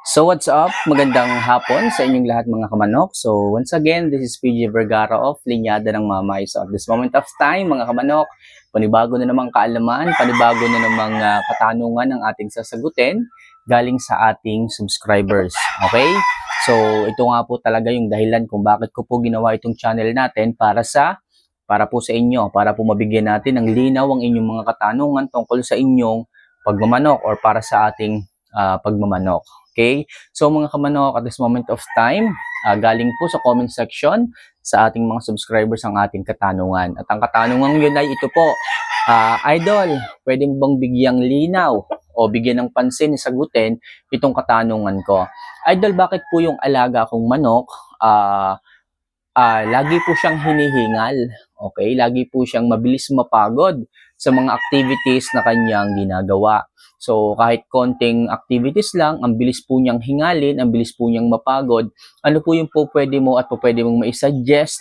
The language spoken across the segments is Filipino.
So what's up? Magandang hapon sa inyong lahat mga kamanok. So once again, this is PJ Vergara of Linyada ng Mamay. So at this moment of time mga kamanok, panibago na namang kaalaman, panibago na namang ah, katanungan ang ating sasagutin galing sa ating subscribers. Okay? So ito nga po talaga yung dahilan kung bakit ko po ginawa itong channel natin para sa para po sa inyo, para po mabigyan natin ng linaw ang inyong mga katanungan tungkol sa inyong pagmamanok or para sa ating ah, pagmamanok. Okay? So mga kamanok, at this moment of time, ah, galing po sa comment section sa ating mga subscribers ang ating katanungan. At ang katanungan yun ay ito po, ah, Idol, pwedeng bang bigyang linaw o bigyan ng pansin sagutin itong katanungan ko? Idol, bakit po yung alaga kong manok, ah, ah, lagi po siyang hinihingal? Okay? Lagi po siyang mabilis mapagod sa mga activities na kanyang ginagawa. So kahit konting activities lang, ang bilis po niyang hingalin, ang bilis po niyang mapagod. Ano po yung po pwede mo at po pwede mong maisuggest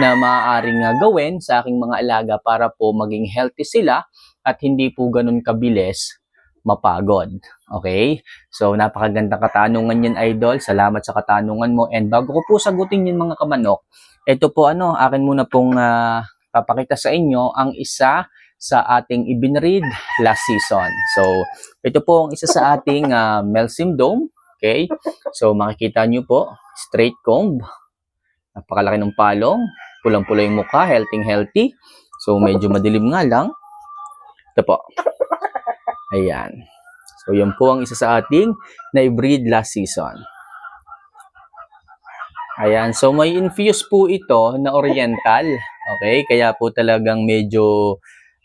na maaaring nga gawin sa aking mga alaga para po maging healthy sila at hindi po ganun kabilis mapagod. Okay? So napakagandang katanungan yan, Idol. Salamat sa katanungan mo. And bago ko po sagutin yun mga kamanok, ito po ano, akin muna pong ah, papakita sa inyo ang isa sa ating ibinread last season. So, ito po ang isa sa ating uh, Melsim Dome. Okay? So, makikita nyo po, straight comb. Napakalaki ng palong. Pulang-pula yung mukha, healthy-healthy. So, medyo madilim nga lang. Ito po. Ayan. So, yan po ang isa sa ating na-breed last season. Ayan. So, may infuse po ito na oriental. Okay? Kaya po talagang medyo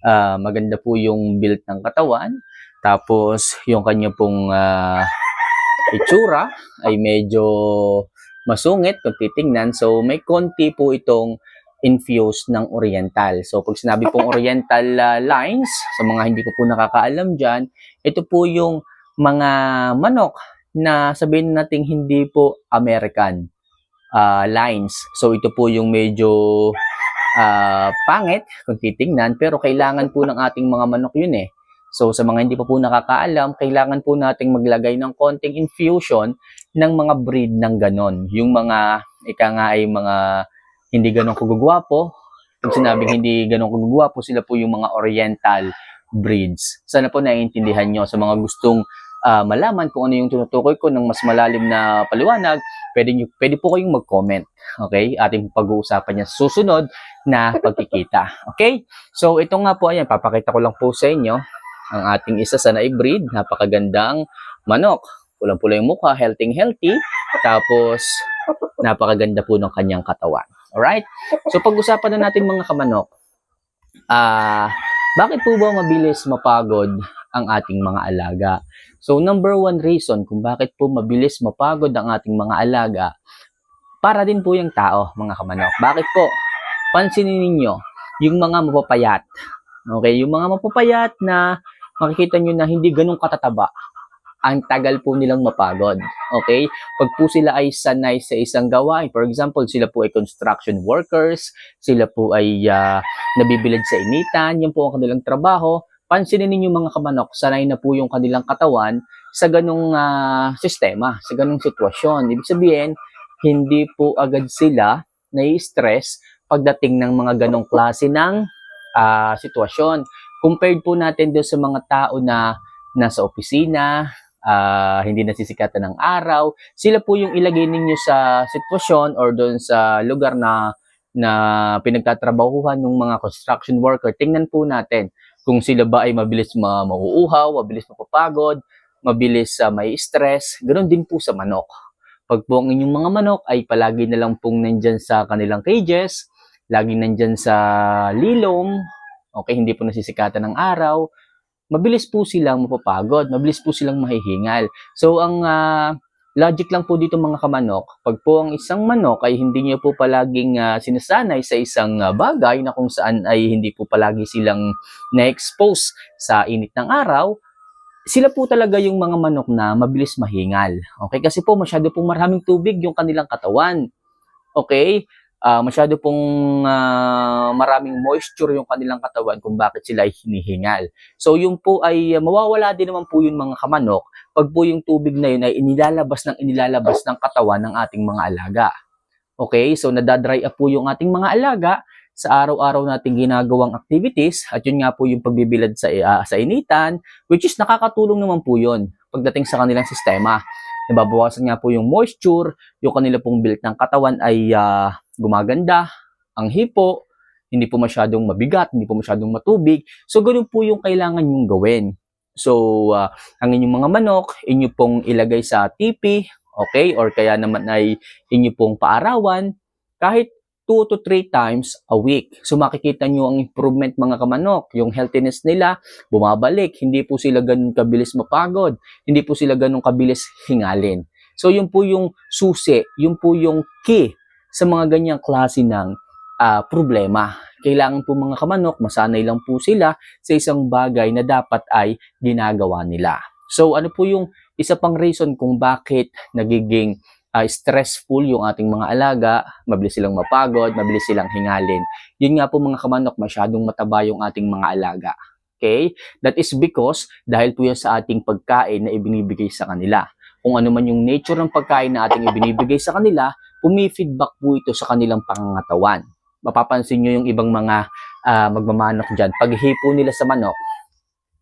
ah, maganda po yung build ng katawan. Tapos, yung kanya pong ah, itsura ay medyo masungit kung titingnan. So, may konti po itong infused ng oriental. So, pag sinabi pong oriental ah, lines, sa mga hindi ko po nakakaalam dyan, ito po yung mga manok na sabihin natin hindi po American ah, lines. So, ito po yung medyo ah, pangit kung titingnan, pero kailangan po ng ating mga manok yun eh. So sa mga hindi pa po nakakaalam, kailangan po nating maglagay ng konting infusion ng mga breed ng ganon. Yung mga, ika nga ay mga hindi ganon kagugwapo. Pag sinabing hindi ganon kagugwapo, sila po yung mga oriental breeds. Sana po naiintindihan nyo sa mga gustong ah, malaman kung ano yung tinutukoy ko ng mas malalim na paliwanag, pwede, nyo, pwede po kayong mag-comment. Okay? Ating pag-uusapan sa susunod na pagkikita. Okay? So, ito nga po, ayan, papakita ko lang po sa inyo ang ating isa sa na-breed. Napakagandang manok. Pulang-pula yung mukha, healthy-healthy. Tapos, napakaganda po ng kanyang katawan. Alright? So, pag-usapan na natin mga kamanok. Ah, bakit po ba mabilis mapagod ang ating mga alaga? So, number one reason kung bakit po mabilis mapagod ang ating mga alaga, para din po yung tao, mga kamanok. Bakit po? Pansinin ninyo, yung mga mapapayat. Okay, yung mga mapapayat na makikita nyo na hindi ganun katataba. Ang tagal po nilang mapagod. Okay? Pag po sila ay sanay sa isang gawain, for example, sila po ay construction workers, sila po ay ah, nabibilad sa initan, yun po ang kanilang trabaho, pansinin ninyo mga kamanok, sanay na po yung kanilang katawan sa ganong ah, sistema, sa ganong sitwasyon. Ibig sabihin, hindi po agad sila nai-stress pagdating ng mga ganong klase ng ah, sitwasyon. Compared po natin doon sa mga tao na nasa opisina, ah, hindi nasisikatan ng araw, sila po yung ilagay ninyo sa sitwasyon or doon sa lugar na na pinagtatrabahuhan ng mga construction worker. Tingnan po natin kung sila ba ay mabilis ma mauuhaw, mabilis mapapagod, mabilis sa may stress. Ganon din po sa manok. Pag po ang inyong mga manok ay palagi na lang pong nandyan sa kanilang cages, lagi nandyan sa lilom, okay, hindi po nasisikatan ng araw, mabilis po silang mapapagod, mabilis po silang mahihingal. So, ang ah, logic lang po dito mga kamanok, pag po ang isang manok ay hindi niyo po palaging ah, sinasanay sa isang ah, bagay na kung saan ay hindi po palagi silang na-expose sa init ng araw, sila po talaga yung mga manok na mabilis mahingal. Okay? Kasi po masyado pong maraming tubig yung kanilang katawan. Okay? Ah, masyado pong ah, maraming moisture yung kanilang katawan kung bakit sila ay hinihingal. So yun po ay ah, mawawala din naman po yun mga kamanok pag po yung tubig na yun ay inilalabas ng inilalabas ng katawan ng ating mga alaga. Okay, so nadadry up po yung ating mga alaga sa araw-araw nating ginagawang activities at yun nga po yung pagbibilad sa ah, sa initan which is nakakatulong naman po yun pagdating sa kanilang sistema. Nababawasan nga po yung moisture, yung kanila pong built ng katawan ay ah, gumaganda, ang hipo, hindi po masyadong mabigat, hindi po masyadong matubig. So, ganun po yung kailangan yung gawin. So, ah, ang inyong mga manok, inyo pong ilagay sa tipi, okay? Or kaya naman ay inyo pong paarawan, kahit 2 to 3 times a week. So, makikita nyo ang improvement mga kamanok. Yung healthiness nila, bumabalik. Hindi po sila ganun kabilis mapagod. Hindi po sila ganun kabilis hingalin. So, yun po yung susi, yun po yung key sa mga ganyang klase ng ah, problema. Kailangan po mga kamanok, masanay lang po sila sa isang bagay na dapat ay ginagawa nila. So ano po yung isa pang reason kung bakit nagiging ah, stressful yung ating mga alaga, mabilis silang mapagod, mabilis silang hingalin. Yun nga po mga kamanok, masyadong mataba yung ating mga alaga. Okay? That is because dahil po yan sa ating pagkain na ibinibigay sa kanila. Kung ano man yung nature ng pagkain na ating ibinibigay sa kanila, pumi-feedback po ito sa kanilang pangangatawan. Mapapansin nyo yung ibang mga ah, magmamanok dyan. Pag hipo nila sa manok,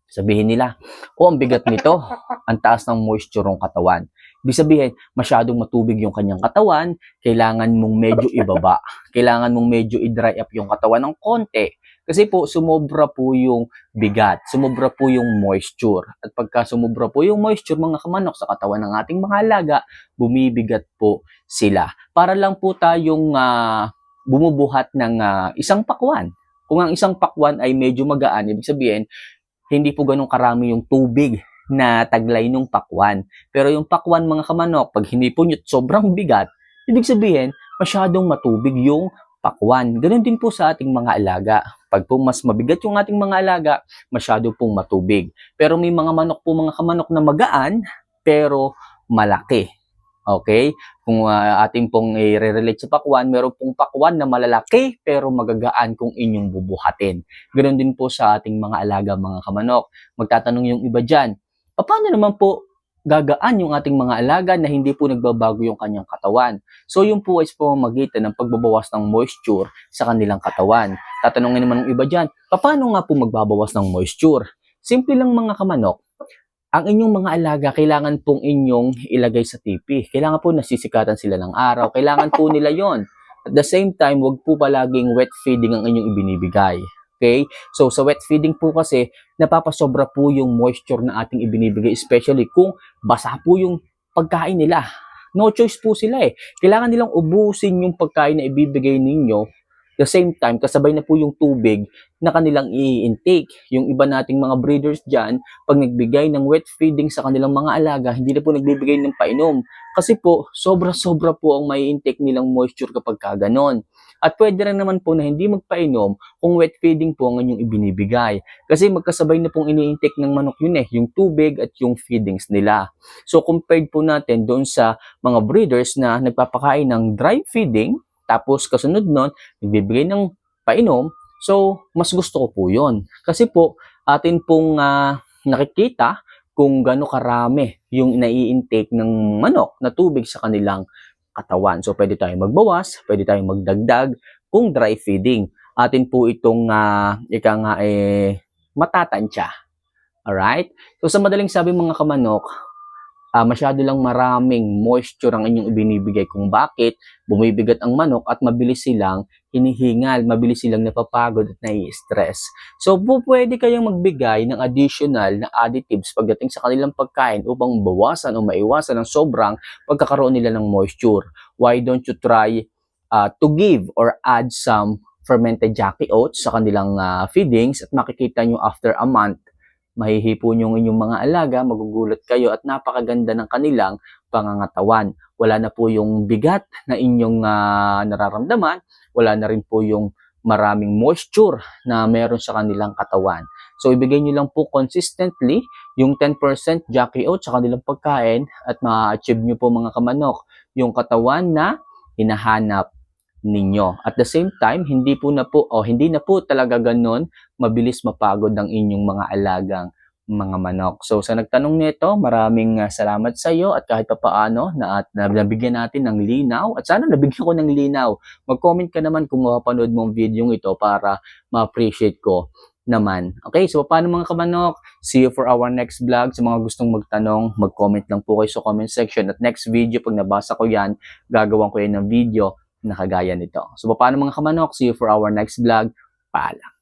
sabihin nila, oh, ang bigat nito. Ang taas ng moisture ng katawan. Ibig sabihin, masyadong matubig yung kanyang katawan, kailangan mong medyo ibaba. Kailangan mong medyo i-dry up yung katawan ng konti. Kasi po, sumobra po yung bigat, sumobra po yung moisture. At pagka sumobra po yung moisture, mga kamanok sa katawan ng ating mga alaga, bumibigat po sila. Para lang po tayong ah, bumubuhat ng ah, isang pakwan. Kung ang isang pakwan ay medyo magaan, ibig sabihin, hindi po ganun karami yung tubig na taglay ng pakwan. Pero yung pakwan mga kamanok, pag hindi po nyo sobrang bigat, ibig sabihin, masyadong matubig yung pakwan. Ganun din po sa ating mga alaga. Pag po mas mabigat yung ating mga alaga, masyado pong matubig. Pero may mga manok po mga kamanok na magaan, pero malaki. Okay? Kung ah, ating pong i-relate sa pakwan, meron pong pakwan na malalaki pero magagaan kung inyong bubuhatin. Ganon din po sa ating mga alaga, mga kamanok. Magtatanong yung iba dyan, paano naman po gagaan yung ating mga alaga na hindi po nagbabago yung kanyang katawan? So yung po ay pamamagitan ng pagbabawas ng moisture sa kanilang katawan. Tatanungin naman ng iba dyan, paano nga po magbabawas ng moisture? Simple lang mga kamanok, ang inyong mga alaga, kailangan pong inyong ilagay sa tipi. Kailangan po nasisikatan sila ng araw. Kailangan po nila yon. At the same time, wag po palaging wet feeding ang inyong ibinibigay. Okay? So, sa wet feeding po kasi, napapasobra po yung moisture na ating ibinibigay, especially kung basa po yung pagkain nila. No choice po sila eh. Kailangan nilang ubusin yung pagkain na ibibigay ninyo the same time, kasabay na po yung tubig na kanilang i-intake. Yung iba nating mga breeders dyan, pag nagbigay ng wet feeding sa kanilang mga alaga, hindi na po nagbibigay ng painom. Kasi po, sobra-sobra po ang may intake nilang moisture kapag kaganon. At pwede rin naman po na hindi magpainom kung wet feeding po ang inyong ibinibigay. Kasi magkasabay na pong ini-intake ng manok yun eh, yung tubig at yung feedings nila. So compared po natin doon sa mga breeders na nagpapakain ng dry feeding, tapos kasunod nun, nagbibigay ng painom, so mas gusto ko po yun. Kasi po, atin pong ah, nakikita kung gaano karami yung nai-intake ng manok na tubig sa kanilang katawan. So, pwede tayong magbawas, pwede tayong magdagdag kung dry feeding. Atin po itong, uh, ika nga, eh, matatansya. Alright? So, sa madaling sabi mga kamanok, ah, masyado lang maraming moisture ang inyong ibinibigay kung bakit bumibigat ang manok at mabilis silang hinihingal, mabilis silang napapagod at nai-stress. So, po, pwede kayong magbigay ng additional na additives pagdating sa kanilang pagkain upang bawasan o maiwasan ang sobrang pagkakaroon nila ng moisture. Why don't you try uh, to give or add some fermented jackie oats sa kanilang uh, feedings at makikita nyo after a month mahihipo yung inyong mga alaga, magugulat kayo at napakaganda ng kanilang pangangatawan. Wala na po yung bigat na inyong uh, nararamdaman, wala na rin po yung maraming moisture na meron sa kanilang katawan. So, ibigay nyo lang po consistently yung 10% Jackie Oat sa kanilang pagkain at ma-achieve nyo po mga kamanok yung katawan na hinahanap ninyo. At the same time, hindi po na po o hindi na po talaga ganun mabilis mapagod ang inyong mga alagang mga manok. So sa nagtanong nito, maraming uh, salamat sa iyo at kahit papaano na at na, nabigyan natin ng linaw at sana nabigyan ko ng linaw. Mag-comment ka naman kung mapapanood mo ang video ito para ma-appreciate ko naman. Okay, so paano mga kamanok? See you for our next vlog. Sa mga gustong magtanong, mag-comment lang po kayo sa comment section. At next video, pag nabasa ko yan, gagawan ko yan ng video na kagaya nito. So paano mga kamanok? See you for our next vlog. Paalam.